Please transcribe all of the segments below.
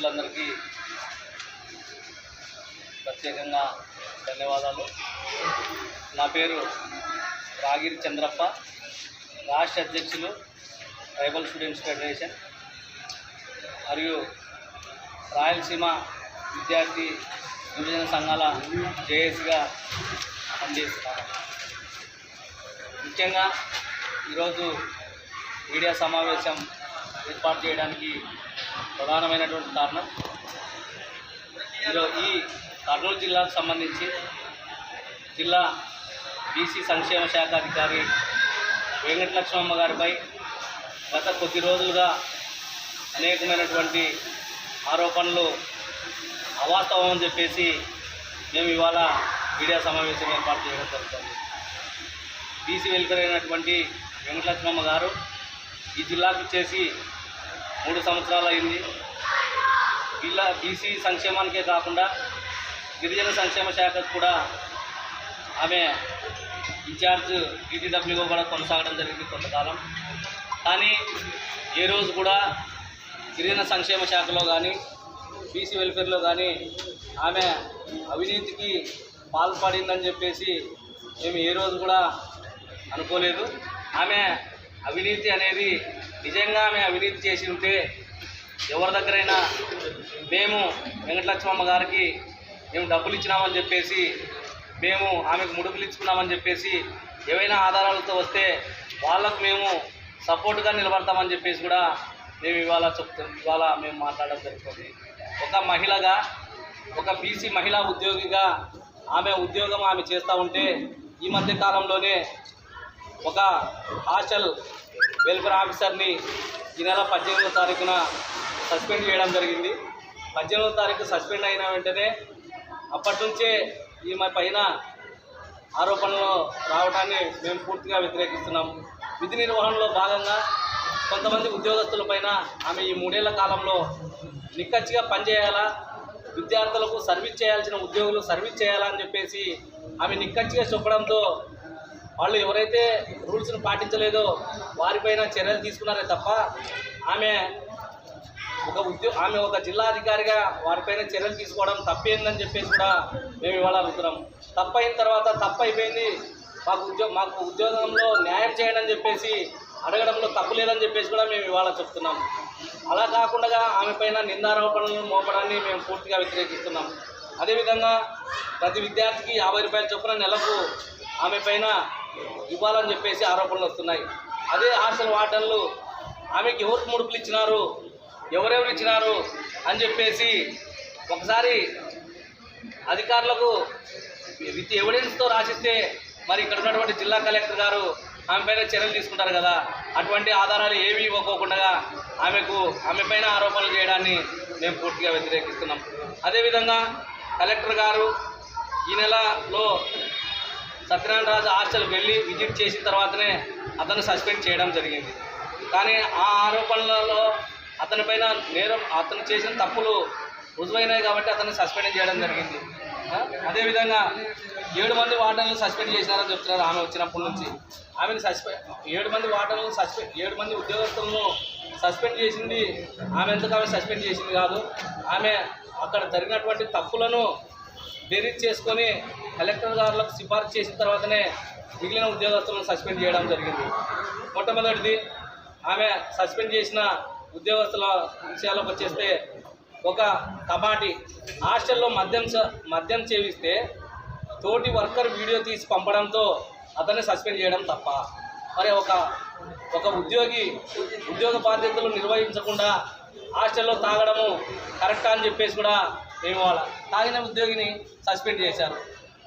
మిత్రులందరికీ ప్రత్యేకంగా ధన్యవాదాలు. నా పేరు రాగిరి చంద్రప్ప రాష్ట్ర అధ్యక్షులు ట్రైబల్ స్టూడెంట్స్ ఫెడరేషన్ మరియు రాయలసీమ విద్యార్థి యువజన సంఘాల జేఏసీగా పనిచేస్తున్నాను. ముఖ్యంగా ఈరోజు మీడియా సమావేశం ఏర్పాటు చేయడానికి ప్రధానమైనటువంటి కారణం. ఈరోజు ఈ కర్నూలు జిల్లాకు సంబంధించి జిల్లా బీసీ సంక్షేమ శాఖ అధికారి వెంకటలక్ష్మమ్మ గారిపై గత కొద్ది రోజులుగా అనేకమైనటువంటి ఆరోపణలు అవాస్తవం అని చెప్పేసి మేము ఇవాళ మీడియా సమావేశం ఏర్పాటు చేయడం జరుగుతుంది. బీసీ వెల్ఫేర్ అయినటువంటి వెంకటలక్ష్మమ్మ గారు ఈ జిల్లాకు చేసి మూడు సంవత్సరాలు అయింది. ఇలా బీసీ సంక్షేమానికే కాకుండా గిరిజన సంక్షేమ శాఖకు కూడా ఆమె ఇన్ఛార్జ్ ఈటీడబ్ల్యూగా కూడా కొనసాగడం జరిగింది కొంతకాలం. కానీ ఏ రోజు కూడా గిరిజన సంక్షేమ శాఖలో కానీ బీసీ వెల్ఫేర్లో కానీ ఆమె అవినీతికి పాల్పడిందని చెప్పేసి మేము ఏ రోజు కూడా అనుకోలేదు. ఆమె అవినీతి అనేది నిజంగా ఆమె అవినీతి చేసి ఉంటే ఎవరి దగ్గరైనా మేము వెంకటలక్ష్మమ్మ గారికి మేము డబ్బులు ఇచ్చినామని చెప్పేసి మేము ఆమెకు ముడుపులు ఇచ్చుకున్నామని చెప్పేసి ఏవైనా ఆధారాలతో వస్తే వాళ్ళకు మేము సపోర్ట్గా నిలబడతామని చెప్పేసి కూడా మేము ఇవాళ చెప్తాం ఇవాళ మేము మాట్లాడడం జరుగుతుంది. ఒక మహిళగా ఒక బీసీ మహిళా ఉద్యోగిగా ఆమె ఉద్యోగం ఆమె చేస్తూ ఉంటే ఈ మధ్య కాలంలోనే ఒక హాస్టల్ వెల్ఫేర్ ఆఫీసర్ని ఈ నెల పద్దెనిమిదో తారీఖున సస్పెండ్ చేయడం జరిగింది. పద్దెనిమిదో తారీఖు సస్పెండ్ అయిన వెంటనే అప్పటి నుంచే ఈమె పైన ఆరోపణలు రావడాన్ని మేము పూర్తిగా వ్యతిరేకిస్తున్నాము. విధి నిర్వహణలో భాగంగా కొంతమంది ఉద్యోగస్తుల పైన ఆమె ఈ మూడేళ్ళ కాలంలో నిక్కచ్చిగా పనిచేయాలా? విద్యార్థులకు సర్వీస్ చేయాల్సిన ఉద్యోగులు సర్వీస్ చేయాలని చెప్పేసి ఆమె నిక్కచ్చిగా చెప్పడంతో వాళ్ళు ఎవరైతే రూల్స్ను పాటించలేదో వారిపైన చర్యలు తీసుకున్నారే తప్ప ఆమె ఒక ఉద్యో ఆమె ఒక జిల్లాధికారిగా వారిపైన చర్యలు తీసుకోవడం తప్పేందని చెప్పేసి కూడా మేము ఇవాళ అడుగుతున్నాం. తప్పైన తర్వాత తప్పు అయిపోయింది మాకు ఉద్యో మాకు ఉద్యోగంలో న్యాయం చేయండి అని చెప్పేసి అడగడంలో తప్పు లేదని చెప్పేసి కూడా మేము ఇవాళ చెప్తున్నాం. అలా కాకుండా ఆమె పైన నిందారోపణలను మోపడాన్ని మేము పూర్తిగా వ్యతిరేకిస్తున్నాం. అదేవిధంగా ప్రతి విద్యార్థికి యాభై రూపాయల చొప్పున నెలకు ఆమె పైన ఇవ్వాలని చెప్పేసి ఆరోపణలు వస్తున్నాయి. అదే హాస్టల్ వార్డన్లు ఆమెకి ఎవరికి ముడుపులు ఇచ్చినారు ఎవరెవరు ఇచ్చినారు అని చెప్పేసి ఒకసారి అధికారులకు విత్ ఎవిడెన్స్తో రాసిస్తే మరి ఇక్కడ ఉన్నటువంటి జిల్లా కలెక్టర్ గారు ఆమె పైన చర్యలు తీసుకుంటారు కదా. అటువంటి ఆధారాలు ఏవి ఇవ్వకోకుండా ఆమెకు ఆమె పైన ఆరోపణలు చేయడాన్ని మేము పూర్తిగా వ్యతిరేకిస్తున్నాం. అదేవిధంగా కలెక్టర్ గారు ఈ నెలలో సత్యనారాయణ రాజు హాస్టల్ వెళ్ళి విజిట్ చేసిన తర్వాతనే అతను సస్పెండ్ చేయడం జరిగింది. కానీ ఆ ఆరోపణలలో అతనిపైన నేరం అతను చేసిన తప్పులు రుజువైనాయి కాబట్టి అతన్ని సస్పెండ్ చేయడం జరిగింది. అదేవిధంగా ఏడు మంది వార్డన్లు సస్పెండ్ చేసినారని చెప్తున్నారు ఆమె వచ్చినప్పటి నుంచి. ఆమెను సస్పెండ్ ఏడు మంది వార్డన్లు సస్పెండ్ ఏడు మంది ఉద్యోగస్తులను సస్పెండ్ చేసింది. ఆమె ఎందుకు ఆమె సస్పెండ్ చేసింది కాదు. ఆమె అక్కడ జరిగినటువంటి తప్పులను బెరీజ్ చేసుకొని కలెక్టర్ గారులకు సిఫార్సు చేసిన తర్వాతనే మిగిలిన ఉద్యోగస్తులను సస్పెండ్ చేయడం జరిగింది. మొట్టమొదటిది ఆమె సస్పెండ్ చేసిన ఉద్యోగస్తుల విషయాలకు వచ్చేస్తే ఒక కబాటి హాస్టల్లో మద్యం మద్యం చేవిస్తే తోటి వర్కర్ వీడియో తీసి పంపడంతో అతన్ని సస్పెండ్ చేయడం తప్ప. మరి ఒక ఒక ఉద్యోగి ఉద్యోగ బాధ్యతలు నిర్వహించకుండా హాస్టల్లో తాగడము కరెక్టా అని చెప్పేసి కూడా మేము వాళ్ళ తాగిన ఉద్యోగిని సస్పెండ్ చేశారు.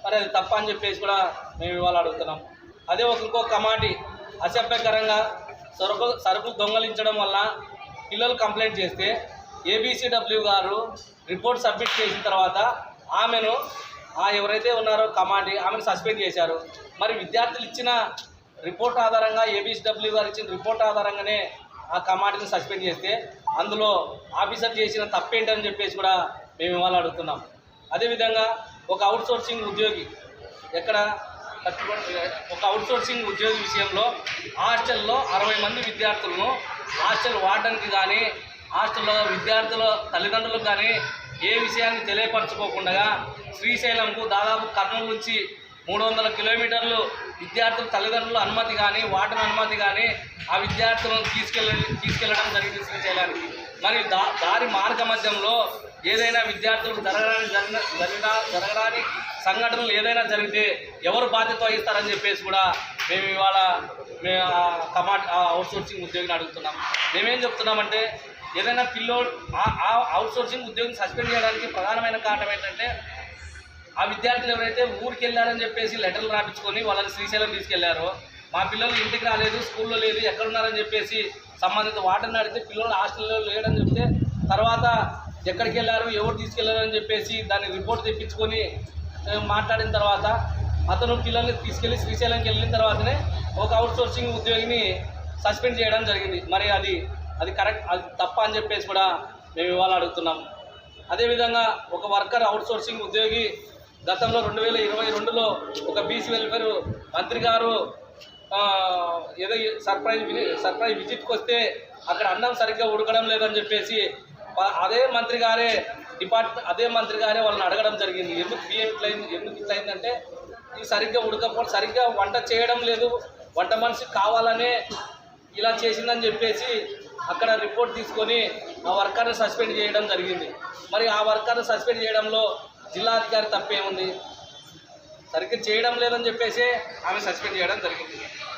మరి అది తప్ప అని చెప్పేసి కూడా మేము ఇవాళ అడుగుతున్నాం. అదే ఒక ఇంకో కమాటి అసభ్యకరంగా సరుకు సరుకు దొంగలించడం వల్ల పిల్లలు కంప్లైంట్ చేస్తే ఏబీసీడబ్ల్యూ గారు రిపోర్ట్ సబ్మిట్ చేసిన తర్వాత ఆమెను ఆ ఎవరైతే ఉన్నారో కమాండి ఆమెను సస్పెండ్ చేశారు. మరి విద్యార్థులు ఇచ్చిన రిపోర్ట్ ఆధారంగా ఏబీసీడబ్ల్యూ గారు ఇచ్చిన రిపోర్ట్ ఆధారంగానే ఆ కమాండ్ని సస్పెండ్ చేస్తే అందులో ఆఫీసర్ చేసిన తప్పేంటని చెప్పేసి కూడా మేము ఇవాళ అడుగుతున్నాం. అదేవిధంగా ఒక అవుట్సోర్సింగ్ ఉద్యోగి. ఎక్కడ? ఒక అవుట్సోర్సింగ్ ఉద్యోగి విషయంలో హాస్టల్లో అరవై మంది విద్యార్థులను హాస్టల్ వాడడానికి కానీ హాస్టల్లో విద్యార్థుల తల్లిదండ్రులకు కానీ ఏ విషయాన్ని తెలియపరచుకోకుండా శ్రీశైలంకు దాదాపు కర్నూలు నుంచి మూడు వందల కిలోమీటర్లు విద్యార్థుల తల్లిదండ్రుల అనుమతి కానీ వాటర్ అనుమతి కానీ ఆ విద్యార్థులను తీసుకెళ్ళ తీసుకెళ్ళడం జరిగింది శ్రీశైలానికి. మరి దా దారి మార్గ మధ్యంలో ఏదైనా విద్యార్థులకు జరగడానికి జరిగిన జరిగిన జరగడానికి సంఘటనలు ఏదైనా జరిగితే ఎవరు బాధ్యత వహిస్తారని చెప్పేసి కూడా మేము ఇవాళ మేము కమాండ్ అవుట్సోర్సింగ్ ఉద్యోగిని అడుగుతున్నాం. మేమేం చెప్తున్నామంటే ఏదైనా పిల్లోడు ఆ- ఆ అవుట్సోర్సింగ్ ఉద్యోగిని సస్పెండ్ చేయడానికి ప్రధానమైన కారణం ఏంటంటే ఆ విద్యార్థులు ఎవరైతే ఊరికి వెళ్ళారని చెప్పేసి లెటర్లు రాపించుకొని వాళ్ళని శ్రీశైలం తీసుకెళ్ళారో మా పిల్లలు ఇంటికి రాలేదు స్కూల్లో లేదు ఎక్కడున్నారని చెప్పేసి సంబంధిత వాటర్ని అడిగితే పిల్లలు హాస్టల్లో లేడని చెప్తే తర్వాత ఎక్కడికి వెళ్ళారు ఎవరు తీసుకెళ్ళారు అని చెప్పేసి దాన్ని రిపోర్ట్ తెప్పించుకొని మాట్లాడిన తర్వాత అతను పిల్లల్ని తీసుకెళ్ళి శ్రీశైలంకి వెళ్ళిన తర్వాతనే ఒక అవుట్ సోర్సింగ్ ఉద్యోగిని సస్పెండ్ చేయడం జరిగింది. మరి అది అది కరెక్ట్ అది తప్ప అని చెప్పేసి కూడా మేము ఇవాళ అడుగుతున్నాం. అదేవిధంగా ఒక వర్కర్ అవుట్ సోర్సింగ్ ఉద్యోగి గతంలో రెండు వేల ఇరవై రెండులో ఒక బీసీ వెల్ఫేర్ మంత్రి గారు ఏదో సర్ప్రైజ్ సర్ప్రైజ్ విజిట్కి వస్తే అక్కడ అన్నం సరిగ్గా ఉడకడం లేదని చెప్పేసి అదే మంత్రి గారే డిపార్ట్మెంట్ అదే మంత్రి గారే వాళ్ళని అడగడం జరిగింది. ఎందుకు బియ్యం ఇట్లా ఎందుకు ఇట్లయిందంటే ఇది సరిగ్గా ఉడకపోవడం సరిగ్గా వంట చేయడం లేదు. వంట మనిషి కావాలనే ఇలా చేసిందని చెప్పేసి అక్కడ రిపోర్ట్ తీసుకొని ఆ వర్కర్ని సస్పెండ్ చేయడం జరిగింది. మరి ఆ వర్కర్ని సస్పెండ్ చేయడంలో జిల్లా అధికారి తప్పేముంది? సరిగ్గా చేయడం లేదని చెప్పేసి ఆమె సస్పెండ్ చేయడం జరిగింది.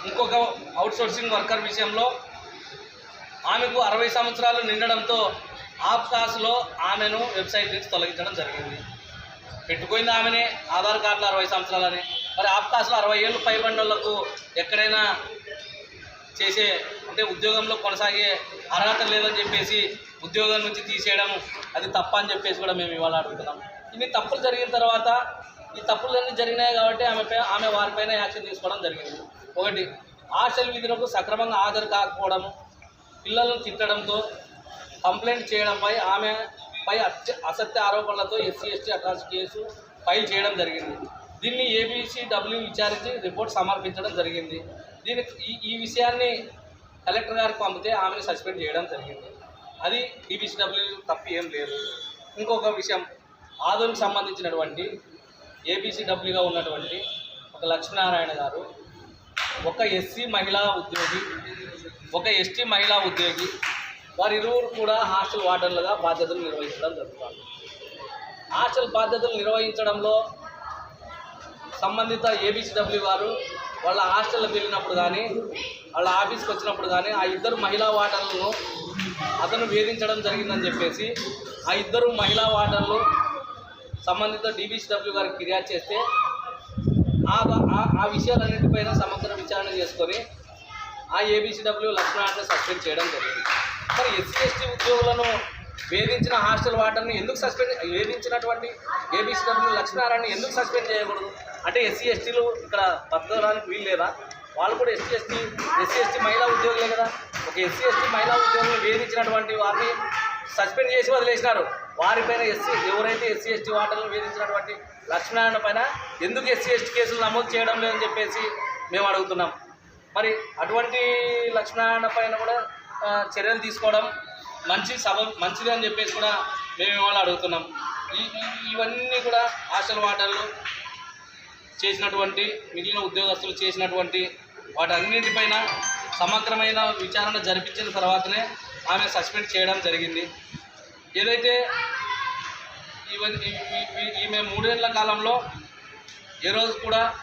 ఇంకొక అవుట్సోర్సింగ్ వర్కర్ విషయంలో ఆమెకు అరవై సంవత్సరాలు నిండడంతో ఆప్కాస్లో ఆమెను వెబ్సైట్ నుంచి తొలగించడం జరిగింది. పెట్టుకుంది ఆమెనే ఆధార్ కార్డులో అరవై సంవత్సరాలని. మరి ఆప్కాస్లో అరవై ఏళ్ళు పైబడినోళ్ళకు ఎక్కడైనా చేసే అంటే ఉద్యోగంలో కొనసాగే అర్హత లేదని చెప్పేసి ఉద్యోగం నుంచి తీసేయడం అది తప్ప అని చెప్పేసి కూడా మేము ఇవాళ అడుగుతున్నాం. ఇన్ని తప్పులు జరిగిన తర్వాత ఈ తప్పులన్నీ జరిగినాయి కాబట్టి ఆమెపై ఆమె వారిపైన యాక్షన్ తీసుకోవడం జరిగింది. ఒకటి హాస్టల్ విధులకు సక్రమంగా హాజరు కాకపోవడం పిల్లలను తిట్టడంతో కంప్లైంట్ చేయడంపై ఆమెపై అత్య అసత్య ఆరోపణలతో SC ST atrocity case file చేయడం జరిగింది. దీన్ని ఏబీసీడబ్ల్యూ విచారించి రిపోర్ట్ సమర్పించడం జరిగింది. దీనికి ఈ ఈ విషయాన్ని కలెక్టర్ గారికి పంపితే ఆమెను సస్పెండ్ చేయడం జరిగింది. అది ఈబీసీడబ్ల్యూ తప్పు ఏం లేదు. ఇంకొక విషయం ఆదోనికి సంబంధించినటువంటి ఏబీసీడబ్ల్యూగా ఉన్నటువంటి ఒక లక్ష్మీనారాయణ గారు ఒక ఎస్సీ మహిళా ఉద్యోగి ఒక ఎస్టీ మహిళా ఉద్యోగి వారిరువురు కూడా హాస్టల్ వార్డన్లుగా బాధ్యతలు నిర్వహించడం జరుగుతుంది. హాస్టల్ బాధ్యతలు నిర్వహించడంలో సంబంధిత ఏబిసిడబ్ల్యూ వారు వాళ్ళ హాస్టల్కి వెళ్ళినప్పుడు కానీ వాళ్ళ ఆఫీస్కి వచ్చినప్పుడు కానీ ఆ ఇద్దరు మహిళా వార్డన్లను అతను వేధించడం జరిగిందని చెప్పేసి ఆ ఇద్దరు మహిళా వార్డన్లు సంబంధిత డీబీసీడబ్ల్యూ గారికి ఫిర్యాదు చేస్తే ఆ ఆ- ఆ విషయాలన్నింటిపైన సమగ్ర విచారణ చేసుకొని ఆ ఏబీసీడబ్ల్యూ లక్ష్మణాన్ని సస్పెండ్ చేయడం జరిగింది. మరి ఎస్సీ ఎస్టీ ఉద్యోగులను వేధించిన హాస్టల్ వార్డర్ని ఎందుకు సస్పెండ్ వేధించినటువంటి ఏబీసీడబ్ల్యూ లక్ష్మీనారాయణ ఎందుకు సస్పెండ్ చేయకూడదు? అంటే ఎస్సీ ఎస్టీలు ఇక్కడ బతకడానికి వీలు లేదా? వాళ్ళు కూడా ఎస్సీ ఎస్టీ ఎస్సీ ఎస్టీ మహిళా ఉద్యోగులే కదా? ఒక ఎస్సీ ఎస్టీ మహిళా ఉద్యోగులు వేధించినటువంటి వారిని సస్పెండ్ చేసి వదిలేసినారు. వారిపైన ఎస్సీ ఎవరైతే ఎస్సీ ఎస్టీ వార్డర్లను వేధించినటువంటి లక్ష్మీనారాయణ పైన ఎందుకు ఎస్సీ ఎస్టీ కేసులు నమోదు చేయడం లేదని చెప్పేసి మేము అడుగుతున్నాం. మరి అటువంటి లక్ష్మణ పైన కూడా చర్యలు తీసుకోవడం మంచి సభ మంచిది అని చెప్పేసి కూడా మేము ఇవాళ అడుగుతున్నాం. ఈ ఇవన్నీ కూడా హాస్టల్ వాటర్లు చేసినటువంటి మిగిలిన ఉద్యోగస్తులు చేసినటువంటి వాటన్నింటిపైన సమగ్రమైన విచారణ జరిపించిన తర్వాతనే ఆమె సస్పెండ్ చేయడం జరిగింది. ఏదైతే ఇవన్నీ ఈ- ఈమె మూడేళ్ళ కాలంలో ఏ రోజు కూడా